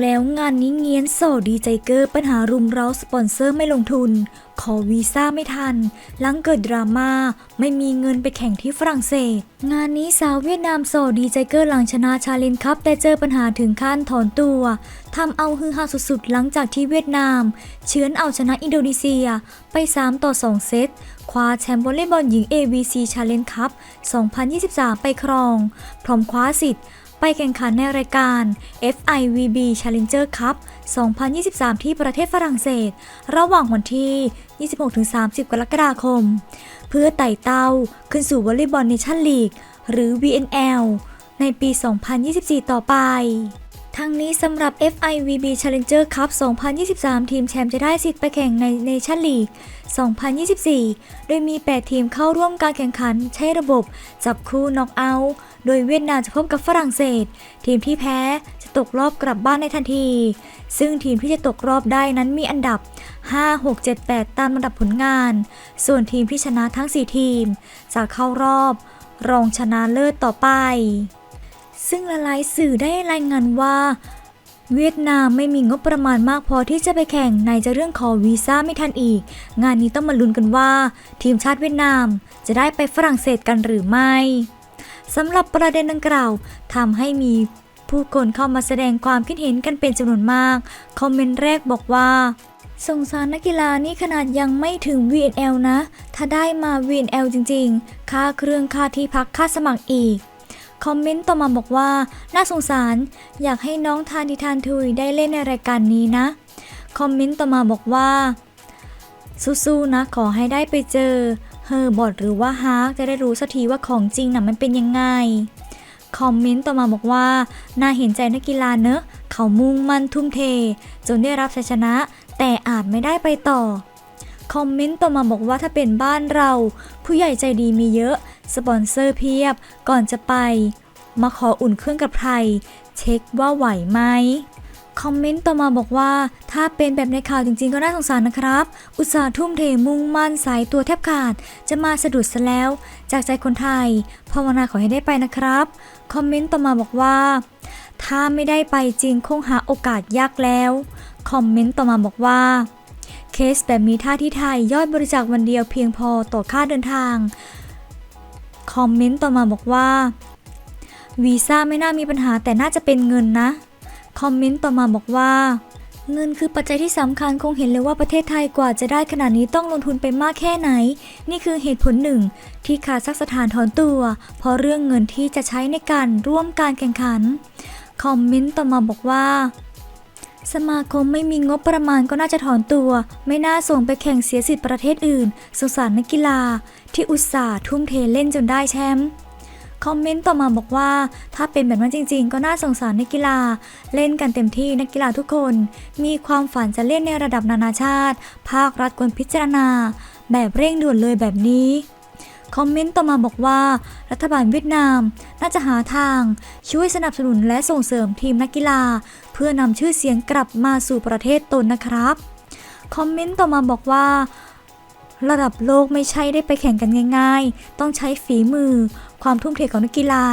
แล้วงานนี้เงียนโสดีใจเกอร์ปัญหารุมเร้าสปอนเซอร์ไม่ลงทุน ขอวีซ่าไม่ทัน หลังเกิดดราม่าไม่มีเงินไปแข่งที่ฝรั่งเศส งานนี้สาวเวียดนามโสดีใจเกอร์หลังชนะชาเลนจ์คัพแต่เจอปัญหาถึงขั้นถอนตัวทำเอาฮือฮาสุดๆ หลังจากที่เวียดนามเฉือนเอาชนะอินโดนีเซียไป 3 ต่อ 2 เซตคว้าแชมป์วอลเลย์บอลหญิง AVC Challenge Cup 2023 ไปครอง พร้อมคว้าสิทธิ์ ไปแข่งขันในรายการ FIVB Challenger Cup 2023 ที่ประเทศฝรั่งเศส ระหว่างวันที่ 26-30 กรกฎาคม เพื่อไต่เต้าขึ้นสู่วอลเลย์บอลเนชั่นลีก หรือ VNL ในปี 2024 ต่อไป ทั้งนี้สำหรับ FIVB Challenger Cup 2023 ทีมแชมป์จะได้สิทธิ์ไปแข่งใน Nation League 2024 โดยมี 8 ทีมเข้าร่วมการแข่งขันใช้ระบบ จับคู่น็อกเอาท์ โดยเวียดนามจะพบกับฝรั่งเศส ทีมที่แพ้จะตกรอบกลับบ้านในทันที ซึ่งทีมที่จะตกรอบได้นั้นมีอันดับ 5 6 7 8 ตามลำดับผลงาน ส่วนทีมที่ชนะทั้ง 4 ทีม จะเข้ารอบ รองชนะเลิศต่อไป ซึ่งหลายสื่อได้รายงานว่า เวียดนามไม่มีงบประมาณมากพอที่จะไปแข่งในจะเรื่องขอวีซ่าไม่ทันอีก งานนี้ต้องมาลุ้นกันว่า ทีมชาติเวียดนามจะได้ไปฝรั่งเศสกันหรือไม่สำหรับประเด็นดังกล่าวทำให้มีผู้คนเข้ามาแสดงความคิดเห็นกันเป็นจำนวนมาก คอมเมนต์แรกบอกว่าสงสารนักกีฬานี่ขนาดยังไม่ถึง VNL นะ ถ้าได้มา VNL จริงๆ ค่าเครื่องค่าที่พักค่าสมัครอีก คอมเมนต์ต่อมาบอกว่า น่าสงสาร อยากให้น้องทานิทานทุยได้เล่นในรายการนี้นะ คอมเมนต์ต่อมาบอกว่าสู้ๆนะขอให้ได้ไปเจอเฮอร์บอดหรือว่าฮาร์กจะได้รู้สักทีว่าของจริงน่ะมันเป็นยังไง คอมเมนต์ต่อมาบอกว่า น่าเห็นใจนักกีฬาเนอะ เขามุ่งมั่นทุ่มเท จนได้รับชัยชนะ แต่อาจไม่ได้ไปต่อ คอมเมนต์ต่อมาบอกว่าถ้าเป็นบ้านเรา ผู้ใหญ่ใจดีมีเยอะ สปอนเซอร์เพียบก่อนจะไป มาขออุ่นเครื่องกับใคร เช็คว่าไหวไหมคอมเมนต์ต่อมาบอกว่า ถ้าเป็นแบบในข่าวจริงๆก็น่าสงสารนะครับ อุตส่าห์ทุ่มเทมุ่งมั่นสายตัวแทบขาด จะมาสะดุดซะแล้ว จากใจคนไทย ภาวนาขอให้ได้ไปนะครับ คอมเมนต์ต่อมาบอกว่า ถ้าไม่ได้ไปจริงคงหาโอกาสยากแล้ว คอมเมนต์ต่อมาบอกว่า เคสแบบนี้ท่าที่ไทยยอดบริจาควันเดียวเพียงพอต่อค่าเดินทาง คอมเมนต์ต่อมาบอกว่าวีซ่าไม่น่ามีปัญหาแต่น่าจะเป็นเงินนะ คอมเมนต์ต่อมาบอกว่า เงินคือปัจจัยที่สำคัญคงเห็นเลยว่าประเทศไทยกว่าจะได้ขนาดนี้ต้องลงทุนไปมากแค่ไหน นี่คือเหตุผลหนึ่ง ที่คาซักสถานถอนตัว เพราะเรื่องเงินที่จะใช้ในการร่วมการแข่งขัน คอมเมนต์ต่อมาบอกว่า สมาคมไม่มีงบประมาณก็น่าจะถอนตัว ไม่น่าส่งไปแข่งเสียสิทธิ์ประเทศอื่น สงสารนักกีฬา ที่อุตส่าห์ทุ่มเทเล่นจนได้แชมป์คอมเมนต์ต่อมาบอกว่า ถ้าเป็นแบบนั้นจริง ๆ ก็น่าสงสารนักกีฬา เล่นกันเต็มที่นักกีฬาทุกคน มีความฝันจะเล่นในระดับนานาชาติ ภาครัฐควรพิจารณา แบบเร่งด่วนเลยแบบนี้ คอมเมนต์ต่อมาบอกว่า รัฐบาลเวียดนาม น่าจะหาทาง ช่วยสนับสนุนและส่งเสริมทีมนักกีฬา เพื่อนำชื่อเสียงกลับมาสู่ประเทศตนนะครับ คอมเมนต์ต่อมาบอกว่า ระดับโลกไม่ใช่ได้ไปแข่งกันง่าย ๆ ต้องใช้ฝีมือ ความทุ่มเทของนักกีฬา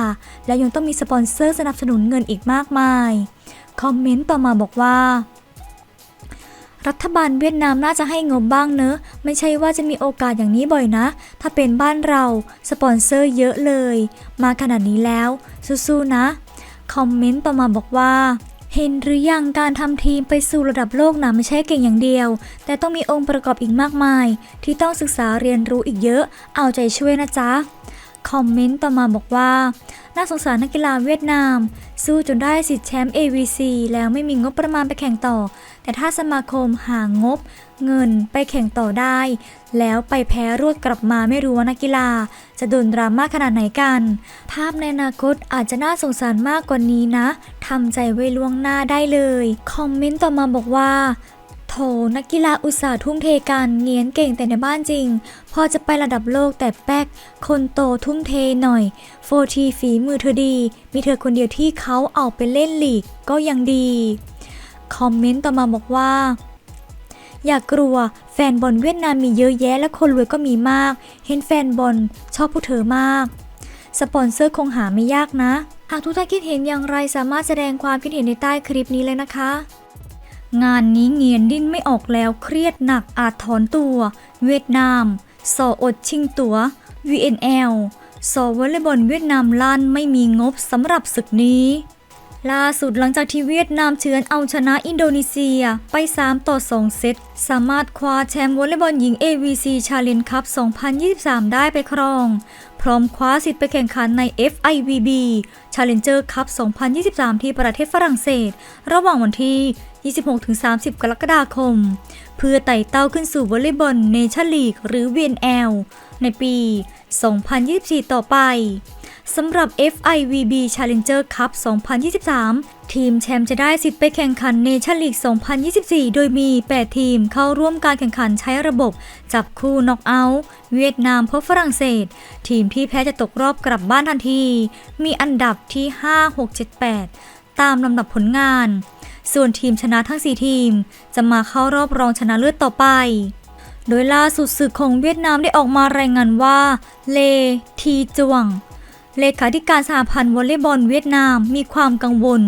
และยังต้องมีสปอนเซอร์สนับสนุนเงินอีกมากมาย คอมเมนต์ต่อมาบอกว่า รัฐบาลเวียดนามน่าจะให้งบบ้างเนอะ ไม่ใช่ว่าจะมีโอกาสอย่างนี้บ่อยนะ ถ้าเป็นบ้านเราสปอนเซอร์เยอะเลย มาขนาดนี้แล้ว สู้ๆนะ คอมเมนต์ต่อมาบอกว่าเห็นหรือยังการทำทีมไปสู่ระดับโลกนะไม่ใช่เก่งอย่างเดียว แต่ต้องมีองค์ประกอบอีกมากมาย ที่ต้องศึกษาเรียนรู้อีกเยอะ เอาใจช่วยนะจ๊ะ คอมเมนต์ต่อมาบอกว่า น่าสงสารนักกีฬาเวียดนาม สู้จนได้สิทธิ์แชมป์ AVC แล้วไม่มีงบประมาณไปแข่งต่อ แต่ถ้าสมาคมหางบ เงินไปแข่งต่อได้ แล้วไปแพ้รวดกลับมาไม่รู้ว่านักกีฬา จะโดนดราม่าขนาดไหนกัน ภาพในอนาคตอาจจะน่าสงสารมากกว่านี้นะทำใจไว้ล่วงหน้าได้เลย คอมเมนต์ต่อมาบอกว่า โถนักกีฬาอุตสาห์ทุ่มเทกันเงียนเก่งแต่ในบ้านจริง พอจะไประดับโลกแต่แป๊ก คนโตทุ่มเทหน่อย โฟทีฝีมือเธอดี มีเธอคนเดียวที่เขาเอาไปเล่นลีกก็ยังดี คอมเมนต์ต่อมาบอกว่า อย่ากลัว แฟนบอลเวียดนามมีเยอะแยะและคนรวยก็มีมาก เห็นแฟนบอลชอบพวกเธอมาก สปอนเซอร์คงหาไม่ยากนะ หากทุกท่านคิดเห็นอย่างไรสามารถแสดงความคิดเห็นในใต้คลิปนี้เลยนะคะ งานนี้เงียนดิ้นไม่ออกแล้วเครียดหนักอาจถอนตัว เวียดนาม สออดชิงตัว VNL สอวอลเลย์บอลเวียดนามลั่นไม่มีงบสำหรับศึกนี้ ล่าสุดหลังจากที่เวียดนามเฉือนเอาชนะอินโดนีเซียไป 3 ต่อ 2 เซต สามารถคว้าแชมป์วอลเลย์บอลหญิง AVC Challenge Cup 2023 ได้ไปครอง พร้อมคว้าสิทธิ์ไปแข่งขันใน FIVB Challenger Cup 2023 ที่ประเทศฝรั่งเศส ระหว่างวันที่ 26-30 กรกฎาคม เพื่อไต่เต้าขึ้นสู่วอลเลย์บอลเนชั่นลีกหรือ VNL ในปี 2024 ต่อไป สำหรับ FIVB Challenger Cup 2023 ทีมแชมป์จะได้สิทธิ์ไปแข่งขันเนชั่นลีก 2024 โดยมี 8 ทีมเข้าร่วมการแข่งขันใช้ระบบ จับคู่น็อกเอาท์เวียดนามพบฝรั่งเศส ทีมที่แพ้จะตกรอบกลับบ้านทันที มีอันดับที่ 5 6 7 8 ตามลำดับผลงาน ส่วนทีมชนะทั้ง 4 ทีม จะมาเข้ารอบรองชนะเลิศต่อไปโดยล่าสุดสื่อของเวียดนามได้ออกมารายงานว่า เล ทีจวง เลขาธิการสหพันธ์วอลเลย์บอลเวียดนาม มีความกังวล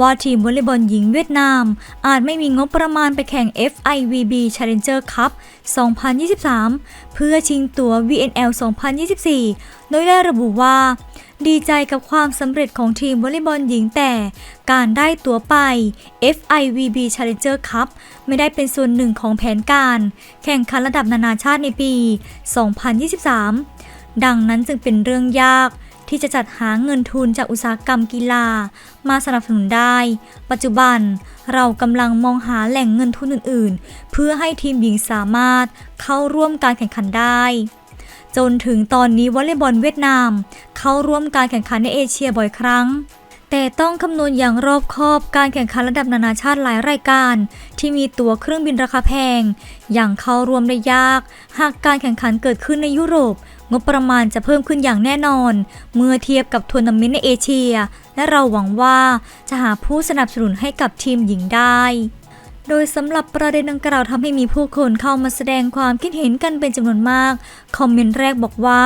ว่าทีมวอลเลย์บอลหญิงเวียดนาม อาจไม่มีงบประมาณไปแข่ง FIVB Challenger Cup 2023 เพื่อชิงตั๋ว VNL 2024 โดยได้ระบุว่า ดีใจกับความสำเร็จของทีมวอลเลย์บอลหญิงแต่ การได้ตั๋วไป FIVB Challenger Cup ไม่ได้เป็นส่วนหนึ่งของแผนการ แข่งขันระดับนานาชาติในปี 2023 ดังนั้นจึงเป็นเรื่องยาก ที่จะจัดหาเงินทุนจากอุตสาหกรรมกีฬา มาสนับสนุนได้ ปัจจุบันเรากำลังมองหาแหล่งเงินทุนอื่น ๆ เพื่อให้ทีมหญิงสามารถเข้าร่วมการแข่งขันได้ จนถึงตอนนี้วอลเลย์บอลเวียดนาม เข้าร่วมการแข่งขันในเอเชียบ่อยครั้ง แต่ต้องคำนวณอย่างรอบคอบการแข่งขันระดับนานาชาติหลายรายการ ที่มีตั๋วเครื่องบินราคาแพง อย่างเข้าร่วมได้ยาก หากการแข่งขันเกิดขึ้นในยุโรป งบประมาณจะเพิ่มขึ้นอย่างแน่นอน เมื่อเทียบกับทัวร์นาเมนต์ในเอเชีย และเราหวังว่าจะหาผู้สนับสนุนให้กับทีมหญิงได้โดยสำหรับประเด็นดังกล่าวทำให้มีผู้คนเข้ามาแสดงความคิดเห็นกันเป็นจำนวนมาก คอมเมนต์แรกบอกว่า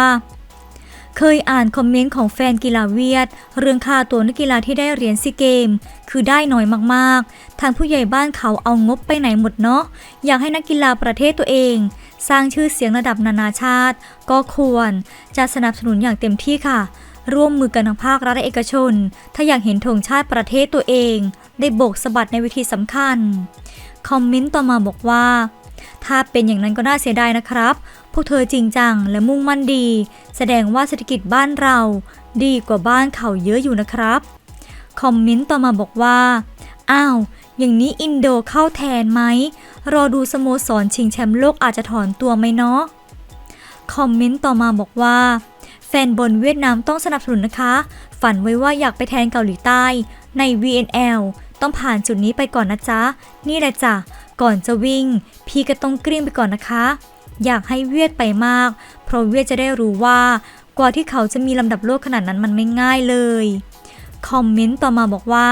เคยอ่านคอมเมนต์ของแฟนกีฬาเวียด เรื่องค่าตัวนักกีฬาที่ได้เหรียญซีเกม คือได้น้อยมากๆ ทางผู้ใหญ่บ้านเขาเอางบไปไหนหมดเนาะอยากให้นักกีฬาประเทศตัวเอง สร้างชื่อเสียงระดับนานาชาติ ก็ควรจะสนับสนุนอย่างเต็มที่ค่ะ ร่วมมือกันทั้งภาครัฐและเอกชน ถ้าอยากเห็นธงชาติประเทศตัวเอง ได้โบกสะบัดในเวทีสำคัญคอมเมนต์ต่อมาบอกว่า ถ้าเป็นอย่างนั้นก็น่าเสียดายนะครับ พวกเธอจริงจังและมุ่งมั่นดี แสดงว่าเศรษฐกิจบ้านเรา ดีกว่าบ้านเขาเยอะอยู่นะครับ คอมเมนต์ต่อมาบอกว่า อ้าว อย่างนี้อินโดเข้าแทนไหม รอดูสโมสรชิงแชมป์โลกอาจจะถอนตัวไหมเนาะ คอมเมนต์ต่อมาบอกว่า แฟนบอลเวียดนามต้องสนับสนุนนะคะ ฝันไว้ว่าอยากไปแทนเกาหลีใต้ใน VNL ต้องผ่านจุดนี้ไปก่อนนะจ๊ะ นี่แหละจ้ะ ก่อนจะวิ่ง พี่ก็ต้องกลิ้งไปก่อนนะคะ อยากให้เวียดไปมาก เพราะเวียดจะได้รู้ว่ากว่าที่เขาจะมีลำดับโลกขนาดนั้นมันไม่ง่ายเลย คอมเมนต์ต่อมาบอกว่า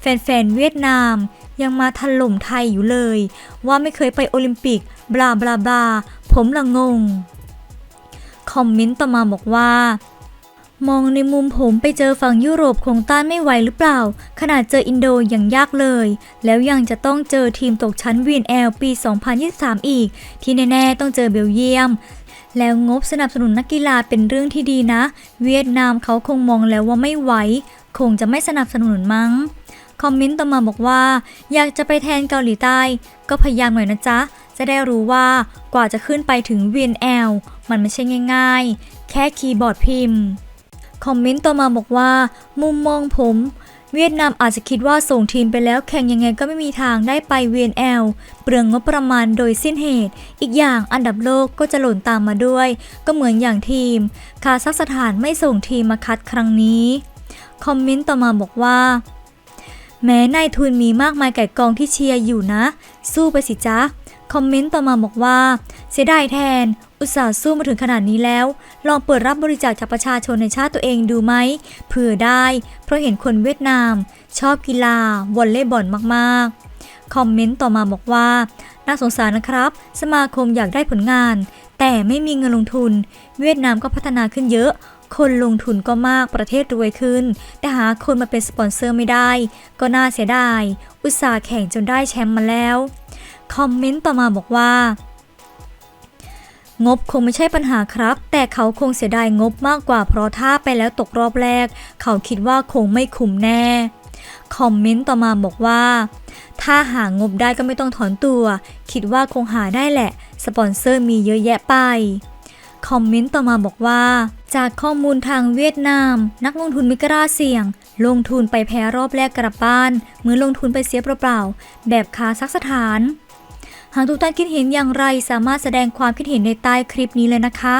แฟนๆเวียดนามยังมาถล่มไทยอยู่เลย ว่าไม่เคยไปโอลิมปิก บลาบลาบลาผมละงง คอมเมนต์ต่อมาบอกว่า มองในมุมผมไปเจอฝั่งยุโรปคงต้านไม่ไหวหรือเปล่า ขนาดเจออินโดอยังยากเลย แล้วยังจะต้องเจอทีมตกชั้น VNL ปี 2023 อีก ที่แน่ๆต้องเจอเบลเยียม แล้วงบสนับสนุนนักกีฬาเป็นเรื่องที่ดีนะ เวียดนามเขาคงมองแล้วว่าไม่ไหว คงจะไม่สนับสนุนมั้ง คอมเมนต์ต่อมาบอกว่า อยากจะไปแทนเกาหลีใต้ ก็พยายามหน่อยนะจ๊ะ จะได้รู้ว่ากว่าจะขึ้นไปถึง VNL มันไม่ใช่ง่าย ๆ แค่คีย์บอร์ดพิมพ์ คอมเมนต์ต่อมาบอกว่า มุมมองผม เวียดนามอาจจะคิดว่าส่งทีมไปแล้วแข่งยังไงก็ไม่มีทางได้ไป VNL เปลืองงบประมาณโดยสิ้นเหตุ อีกอย่างอันดับโลกก็จะหล่นตามมาด้วย ก็เหมือนอย่างทีม คาซัคสถานไม่ส่งทีมมาคัดครั้งนี้ คอมเมนต์ต่อมาบอกว่าแม้นายทุนมีมากมายไก่กองที่เชียร์อยู่นะ สู้ไปสิจ๊ะ คอมเมนต์ต่อมาบอกว่า เสียดายแทน อุตส่าห์สู้มาถึงขนาดนี้แล้ว ลองเปิดรับบริจาคจากประชาชนในชาติตัวเองดูไหมเผื่อได้ เพราะเห็นคนเวียดนาม ชอบกีฬาวอลเลย์บอลมากๆ คอมเมนต์ต่อมาบอกว่า น่าสงสารนะครับ สมาคมอยากได้ผลงาน แต่ไม่มีเงินลงทุน เวียดนามก็พัฒนาขึ้นเยอะ คนลงทุนก็มากประเทศรวยขึ้น แต่หาคนมาเป็นสปอนเซอร์ไม่ได้ ก็น่าเสียดายอุตสาห์แข่งจนได้แชมป์มาแล้ว คอมเมนต์ต่อมาบอกว่า งบคงไม่ใช่ปัญหาครับ แต่เขาคงเสียดายงบมากกว่าเพราะถ้าไปแล้วตกรอบแรก เขาคิดว่าคงไม่คุ้มแน่ คอมเมนต์ต่อมาบอกว่า ถ้าหางบได้ก็ไม่ต้องถอนตัว คิดว่าคงหาได้แหละ สปอนเซอร์มีเยอะแยะไป คอมเมนต์ต่อมาบอกว่า จากข้อมูลทางเวียดนาม นักลงทุนไม่กล้าเสี่ยง ลงทุนไปแพ้รอบแรกกลับบ้าน เหมือนลงทุนไปเสียเปล่าๆแบบคาซักสถานากทุกท่านคิดเห็นอย่างไรสามารถแสดงความคิดเห็นในใต้คลิปนี้เลยนะคะ